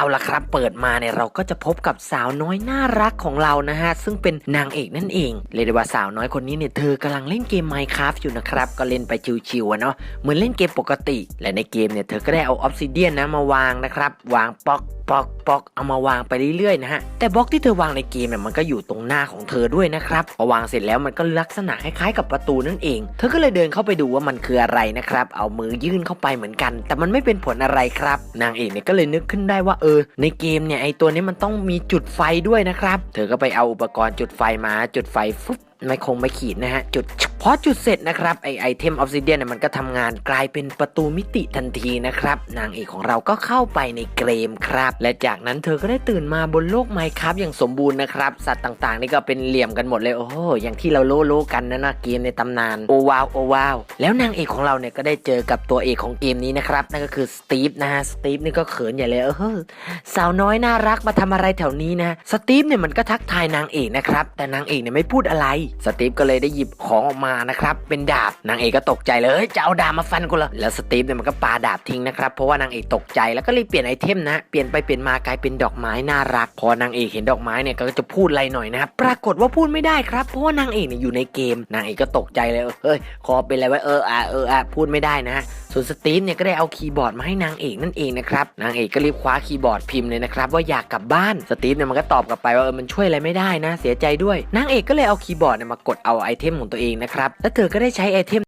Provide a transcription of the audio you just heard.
เอาละครับ เปิดมาเนี่ยเราก็จะพบกับสาวน้อยน่ารักของเรานะฮะ ซึ่งเป็นนางเอกนั่นเองเรียกได้ว่าสาวน้อยคนนี้เนี่ยเธอกำลังเล่นเกม Minecraft อยู่นะครับ ก็เล่นไปชิวๆอะเนาะเหมือนเล่นเกมปกติ และในเกมเนี่ยเธอก็ได้เอาออฟซิเดียนนะมาวางนะครับ วางป๊อก ป๊อกป๊อกเอามาวางไปเรื่อยๆนะฮะแต่บล็อกที่เธอวางในเกมเนี่ยมันก็อยู่ตรงหน้าของเธอด้วยนะครับพอวางเสร็จแล้วมันก็ลักษณะคล้ายๆกับประตูนั่นเอง เธอก็เลยเดินเข้าไปดูว่ามันคืออะไรนะครับเอามือยื่นเข้าไปเหมือนกัน แต่มันไม่เป็นผลอะไรครับ นางเอกเนี่ยก็เลยนึกขึ้นได้ว่าเออ ในเกมเนี่ยไอตัวนี้มันต้องมีจุดไฟด้วยนะครับ เธอก็ไปเอาอุปกรณ์จุดไฟมาจุดไฟฟึบไม่คงไม่ขีดนะฮะจุด พอจุดเสร็จนะครับไอไอเทมออฟซิเดียนเนี่ยมันก็ทำงานกลายเป็นประตูมิติทันทีนะครับ นางเอกของเราก็เข้าไปในเกมครับ และจากนั้นเธอก็ได้ตื่นมาบนโลกไมค์ครับอย่างสมบูรณ์นะครับ สัตว์ต่างๆ นี่ก็เป็นเหลี่ยมกันหมดเลยโอ้โหอย่างที่เราโลโลกันนะนะเกมในตำนานโอว้าวโอว้าวแล้วนางเอกของเราเนี่ยก็ได้เจอกับตัวเอกของเกมนี้นะครับนั่นก็คือสตีฟนะฮะสตีฟนี่ก็เขินใหญ่เลยเออสาวน้อยน่ารักมาทำอะไรแถวนี้นะสตีฟเนี่ยมันก็ทักทายนางเอกนะครับแต่นางเอกเนี่ยไม่พูดอะไรสตีฟก็เลยได้หยิบของออกมานะครับเป็นดาบนางเอกก็ตกใจเลยจะเอาดาบมาฟันกูเหรอแล้วสตีฟเนี่ยมันก็ปาดาบทิ้งนะครับเพราะว่านางเอกตกใจแล้วก็รีบเปลี่ยนไอเทมนะเปลี่ยนไปเปลี่ยนมากลายเป็นดอกไม้น่ารัก พอนางเอกเห็นดอกไม้เนี่ยก็จะพูดอะไรหน่อยนะครับปรากฏว่าพูดไม่ได้ครับ เพราะว่านางเอกเนี่ยอยู่ในเกมนางเอกก็ตกใจเลยเฮ้ยคอเป็นอะไรวะเอออะเอออะพูดไม่ได้นะ ส่วนสตีฟเนี่ยก็ได้เอาคีย์บอร์ดมาให้นางเอกนั่นเองนะครับนางเอกก็รีบคว้าคีย์บอร์ดพิมพ์เลยนะครับว่าอยากกลับบ้านสตีฟเนี่ยมันก็ตอบกลับไปว่าเออมันช่วยอะไรไม่ได้นะ เสียใจด้วยนางเอกก็เลยเอาคีย์บอร์ดเนี่ยมากดเอาไอเทมของตัวเองนะครับแล้วเธอก็ได้ใช้ไอเทม